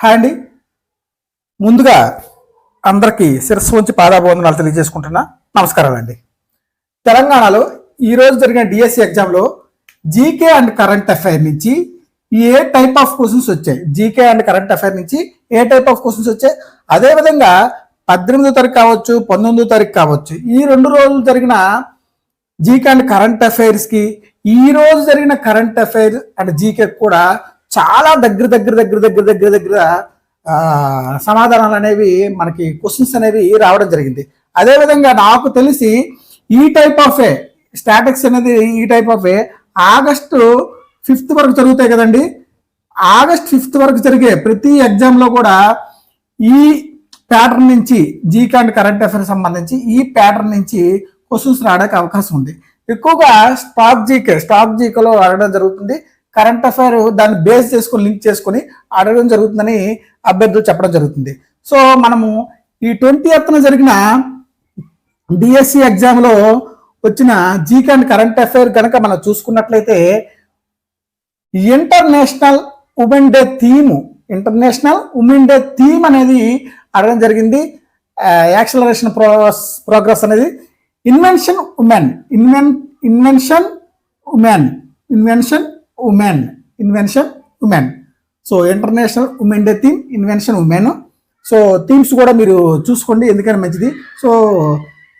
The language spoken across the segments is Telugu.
హాయ్ అండి. ముందుగా అందరికీ శిరస్సు ఉంచి పాదాభివందనాలు తెలియజేసుకుంటున్నా. నమస్కారాలండి తెలంగాణలో ఈ రోజు జరిగిన డిఎస్సి ఎగ్జామ్లో జీకే అండ్ కరెంట్ అఫైర్ నుంచి ఏ టైప్ ఆఫ్ క్వశ్చన్స్ వచ్చాయి? జీకే అండ్ కరెంట్ అఫైర్ నుంచి ఏ టైప్ ఆఫ్ క్వశ్చన్స్ వచ్చాయి? అదేవిధంగా పద్దెనిమిదో తారీఖు కావచ్చు పంతొమ్మిదో తారీఖు కావచ్చు ఈ రెండు రోజులు జరిగిన జీకే అండ్ కరెంట్ అఫైర్స్కి ఈ రోజు జరిగిన కరెంట్ అఫైర్ అండ్ జీకే కూడా చాలా దగ్గర దగ్గర దగ్గర దగ్గర దగ్గర దగ్గర సమాధానాలు అనేవి మనకి క్వశ్చన్స్ అనేవి రావడం జరిగింది. అదేవిధంగా నాకు తెలిసి ఈ టైప్ ఆఫ్ ఏ స్టాటిక్స్ అనేది ఈ type of A August fifth వరకు జరుగుతాయి కదండి. ఆగస్ట్ ఫిఫ్త్ వరకు జరిగే ప్రతి ఎగ్జామ్లో కూడా ఈ ప్యాటర్న్ నుంచి జీకే అండ్ కరెంట్ అఫైర్ సంబంధించి ఈ ప్యాటర్న్ నుంచి క్వశ్చన్స్ రావడానికి అవకాశం ఉంది. ఎక్కువగా స్టాక్ జీకే స్టాక్ జీకేలో అడగడం జరుగుతుంది. కరెంట్ అఫైర్ దాన్ని బేస్ చేసుకొని లింక్ చేసుకొని అడగడం జరుగుతుందని అభ్యర్థులు చెప్పడం జరుగుతుంది. సో మనము ఈ ట్వంటీ ఎత్తున జరిగిన డిఎస్సి ఎగ్జామ్లో వచ్చిన జీకే అండ్ కరెంట్ అఫైర్ కనుక మనం చూసుకున్నట్లయితే international women day theme international women day theme అనేది అడగడం జరిగింది. యాక్సలరేషన్ ప్రోగ్రెస్ ప్రోగ్రెస్ అనేది invention women inven invention women invention women invention women so international women day theme invention women so themes కూడా మీరు చూసుకోండి ఎందుకని మంచిది. సో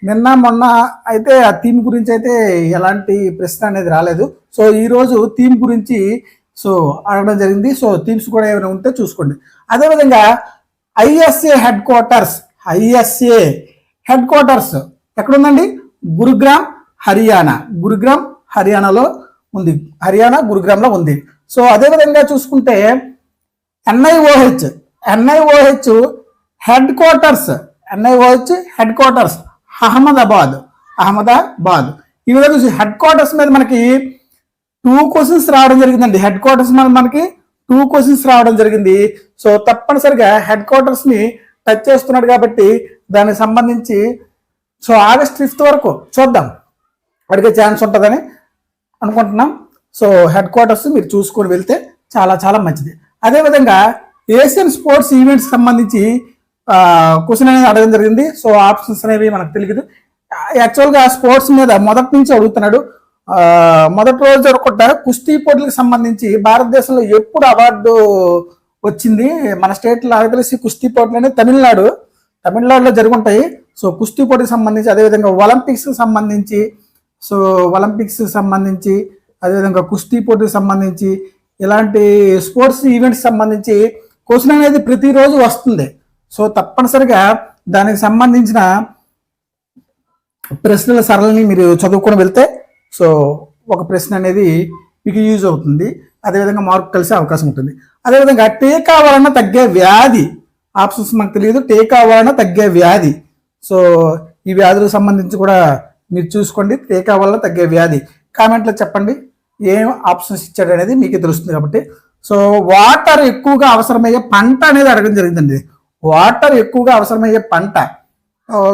నిన్న మొన్న అయితే ఆ థీమ్ గురించి అయితే ఎలాంటి ప్రశ్న అనేది రాలేదు. సో ఈ రోజు థీమ్ గురించి సో అడగడం జరిగింది. సో థీమ్స్ కూడా ఏమైనా ఉంటే చూసుకోండి. అదేవిధంగా ISA headquarters ISA headquarters ఎక్కడుందండి? గురుగ్రామ్ హర్యానా. గురుగ్రామ్ హర్యానాలో ఉంది. హర్యానా గురుగ్రామ్లో ఉంది. సో అదేవిధంగా చూసుకుంటే NIOH NIOH headquarters NIOH headquarters Ahmedabad Ahmedabad. ఈ విధంగా చూసి హెడ్ క్వార్టర్స్ మీద మనకి టూ క్వశ్చన్స్ రావడం జరిగిందండి. హెడ్ క్వార్టర్స్ మీద మనకి టూ క్వశ్చన్స్ రావడం జరిగింది. సో తప్పనిసరిగా హెడ్ క్వార్టర్స్ని టచ్ చేస్తున్నాడు కాబట్టి దానికి సంబంధించి సో ఆగస్ట్ ఫిఫ్త్ వరకు చూద్దాం. అడిగే ఛాన్స్ ఉంటుందని అనుకుంటున్నాం. సో హెడ్ క్వార్టర్స్ మీరు చూసుకొని వెళ్తే చాలా చాలా మంచిది. అదేవిధంగా ఏషియన్ స్పోర్ట్స్ ఈవెంట్స్ సంబంధించి క్వశ్చన్ అనేది అడగడం జరిగింది. సో ఆప్షన్స్ అనేవి మనకు తెలియదు. యాక్చువల్గా స్పోర్ట్స్ మీద మొదటి నుంచి అడుగుతున్నాడు. మొదటి రోజు జరగకుండా కుస్తీ పోటీలకు సంబంధించి భారతదేశంలో ఎప్పుడు అవార్డు వచ్చింది? మన స్టేట్లో నాకు తెలిసి కుస్తీ పోటీలు అనేది తమిళనాడు తమిళనాడులో జరుగుంటాయి. సో కుస్తీ పోటీకి సంబంధించి అదేవిధంగా ఒలింపిక్స్కి సంబంధించి సో ఒలింపిక్స్ సంబంధించి అదేవిధంగా కుస్తీ పోటీకి సంబంధించి ఇలాంటి స్పోర్ట్స్ ఈవెంట్స్ సంబంధించి క్వశ్చన్ అనేది ప్రతిరోజు వస్తుంది. సో తప్పనిసరిగా దానికి సంబంధించిన ప్రశ్నల సరళిని మీరు చదువుకొని వెళ్తే సో ఒక ప్రశ్న అనేది మీకు యూజ్ అవుతుంది. అదేవిధంగా మార్పు కలిసే అవకాశం ఉంటుంది. అదేవిధంగా టీకా వలన తగ్గే వ్యాధి ఆప్షన్స్ మనకు తెలియదు. టీకా వలన తగ్గే వ్యాధి. సో ఈ వ్యాధులకు సంబంధించి కూడా మీరు చూసుకోండి టీకా వల్ల తగ్గే వ్యాధి. కామెంట్లో చెప్పండి ఏం ఆప్షన్స్ ఇచ్చాడు అనేది మీకు తెలుస్తుంది కాబట్టి. సో వాటర్ ఎక్కువగా అవసరమయ్యే పంట అనేది అడగడం జరిగిందండి. వాటర్ ఎక్కువగా అవసరమయ్యే పంట.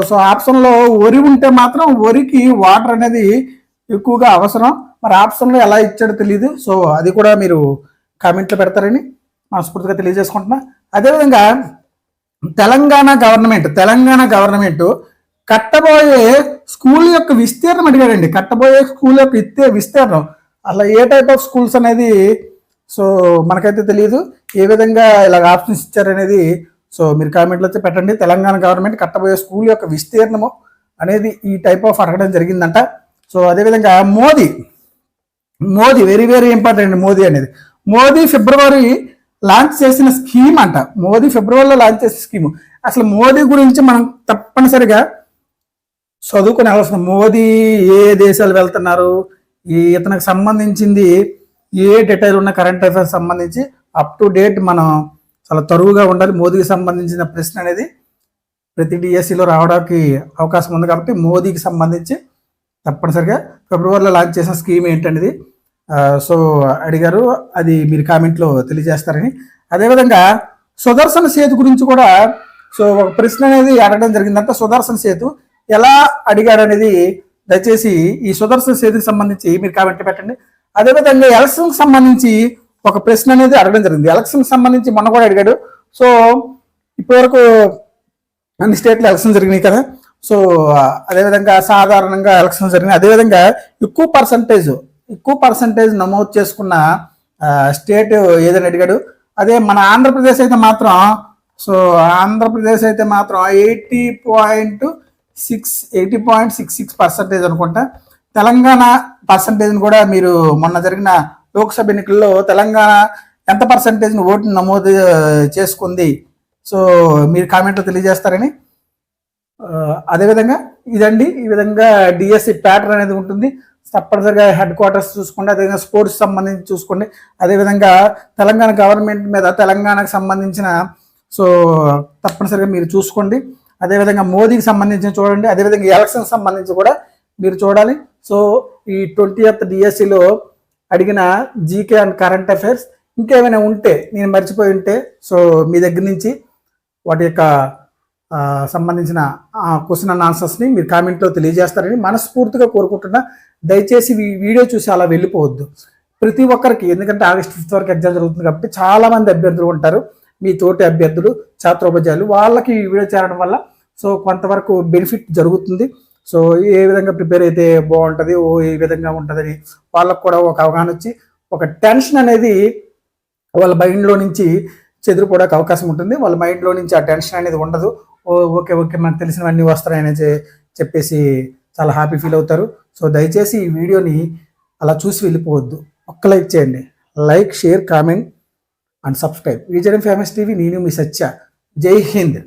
సో ఆప్షన్లో వరి ఉంటే మాత్రం వరికి వాటర్ అనేది ఎక్కువగా అవసరం. మరి ఆప్షన్లో ఎలా ఇచ్చాడో తెలియదు సో అది కూడా మీరు కామెంట్లో పెడతారని మనస్ఫూర్తిగా తెలియజేసుకుంటున్నా. అదేవిధంగా తెలంగాణ గవర్నమెంట్ తెలంగాణ గవర్నమెంట్ కట్టబోయే స్కూల్ యొక్క విస్తీర్ణం అడిగాడండి. కట్టబోయే స్కూల్ యొక్క ఇత్తే విస్తీర్ణం. అలా ఏ టైప్ ఆఫ్ స్కూల్స్ అనేది సో మనకైతే తెలియదు ఏ విధంగా ఇలాగ ఆప్షన్స్ ఇచ్చారనేది సో మీరు కామెంట్లో అయితే పెట్టండి. తెలంగాణ గవర్నమెంట్ కట్టబోయే స్కూల్ యొక్క విస్తీర్ణము అనేది ఈ టైప్ ఆఫ్ అడగడం జరిగిందంట. సో అదేవిధంగా Modi Modi very very important Modi అనేది. మోదీ ఫిబ్రవరి లాంచ్ చేసిన స్కీమ్ అంట. మోదీ ఫిబ్రవరిలో లాంచ్ చేసిన స్కీమ్ అసలు మోదీ గురించి మనం తప్పనిసరిగా చదువుకుని అవసరం మోదీ ఏ దేశాలు వెళ్తున్నారు? ఈ ఇతనికి సంబంధించింది ఏ డీటెయిల్ ఉన్న కరెంట్ అఫైర్స్ సంబంధించి అప్ టు డేట్ మనం చాలా తరువుగా ఉండాలి. మోదీకి సంబంధించిన ప్రశ్న అనేది ప్రతి డిఎస్సిలో రావడానికి అవకాశం ఉంది కాబట్టి మోదీకి సంబంధించి తప్పనిసరిగా ఫిబ్రవరిలో లాంచ్ చేసిన స్కీమ్ ఏంటనేది సో అడిగారు. అది మీరు కామెంట్లో తెలియజేస్తారని. అదేవిధంగా సుదర్శన సేతు గురించి కూడా సో ఒక ప్రశ్న అనేది అడగడం జరిగిందంటే. సుదర్శన సేతు ఎలా అడిగాడు అనేది దయచేసి ఈ సుదర్శన సేతుకి సంబంధించి మీరు కామెంట్ పెట్టండి. అదేవిధంగా ఎలక్షన్కి సంబంధించి ఒక ప్రశ్న అనేది అడగడం జరిగింది. ఎలక్షన్ సంబంధించి మొన్న కూడా అడిగాడు. సో ఇప్పటివరకు అన్ని స్టేట్లో ఎలక్షన్ జరిగినాయి కదా. సో అదేవిధంగా సాధారణంగా ఎలక్షన్ జరిగినాయి. అదేవిధంగా ఎక్కువ పర్సంటేజ్ ఎక్కువ పర్సంటేజ్ నమోదు చేసుకున్న స్టేట్ ఏదని అడిగాడు. అదే మన ఆంధ్రప్రదేశ్ అయితే మాత్రం సో ఆంధ్రప్రదేశ్ అయితే మాత్రం eighty point six eighty point six six percentage అనుకుంటా. తెలంగాణ పర్సంటేజ్ని కూడా మీరు మొన్న జరిగిన లోక్సభ ఎన్నికల్లో తెలంగాణ ఎంత పర్సంటేజ్ని ఓటు నమోదు చేసుకుంది? సో మీరు కామెంట్లో తెలియజేస్తారని. అదేవిధంగా ఇదండి ఈ విధంగా డిఎస్సి ప్యాటర్న్ అనేది ఉంటుంది. తప్పనిసరిగా హెడ్ క్వార్టర్స్ చూసుకోండి అదేవిధంగా స్పోర్ట్స్ సంబంధించి చూసుకోండి. అదేవిధంగా తెలంగాణ గవర్నమెంట్ మీద తెలంగాణకు సంబంధించిన సో తప్పనిసరిగా మీరు చూసుకోండి. అదేవిధంగా మోదీకి సంబంధించి చూడండి అదేవిధంగా ఎలక్షన్ సంబంధించి కూడా మీరు చూడాలి. సో ఈ ట్వంటీ ఎత్ డిఎస్సిలో అడిగిన జీకే అండ్ కరెంట్ అఫైర్స్ ఇంకేమైనా ఉంటే నేను మర్చిపోయి ఉంటే సో మీ దగ్గర నుంచి వాటి యొక్క సంబంధించిన క్వశ్చన్ అండ్ ఆన్సర్స్ని మీరు కామెంట్లో తెలియజేస్తారని మనస్ఫూర్తిగా కోరుకుంటున్నా. దయచేసి ఈ వీడియో చూసి అలా వెళ్ళిపోవద్దు. ప్రతి ఒక్కరికి ఎందుకంటే ఆగస్ట్ ఫిఫ్త్ వరకు ఎగ్జామ్ జరుగుతుంది కాబట్టి చాలా మంది అభ్యర్థులు ఉంటారు. మీ తోటి అభ్యర్థులు ఛాత్రోపాధ్యాయులు వాళ్ళకి ఈ వీడియో చేరడం వల్ల సో కొంతవరకు బెనిఫిట్ జరుగుతుంది. సో ఏ విధంగా ప్రిపేర్ అయితే బాగుంటుంది ఓ ఏ విధంగా ఉంటుందని వాళ్ళకు కూడా ఒక అవగాహన వచ్చి ఒక టెన్షన్ అనేది వాళ్ళ మైండ్లో నుంచి చెదిరిపోవడానికి అవకాశం ఉంటుంది. వాళ్ళ మైండ్లో నుంచి ఆ టెన్షన్ అనేది ఉండదు. ఓ ఓకే ఓకే మనకు తెలిసినవన్నీ వస్తాయని చెప్పేసి చాలా హ్యాపీ ఫీల్ అవుతారు. సో దయచేసి ఈ వీడియోని అలా చూసి వెళ్ళిపోవద్దు. ఒక్క లైక్ చేయండి. Like share comment and subscribe విజయం ఫేమస్ టీవీ నేను మీ సత్య జై హింద్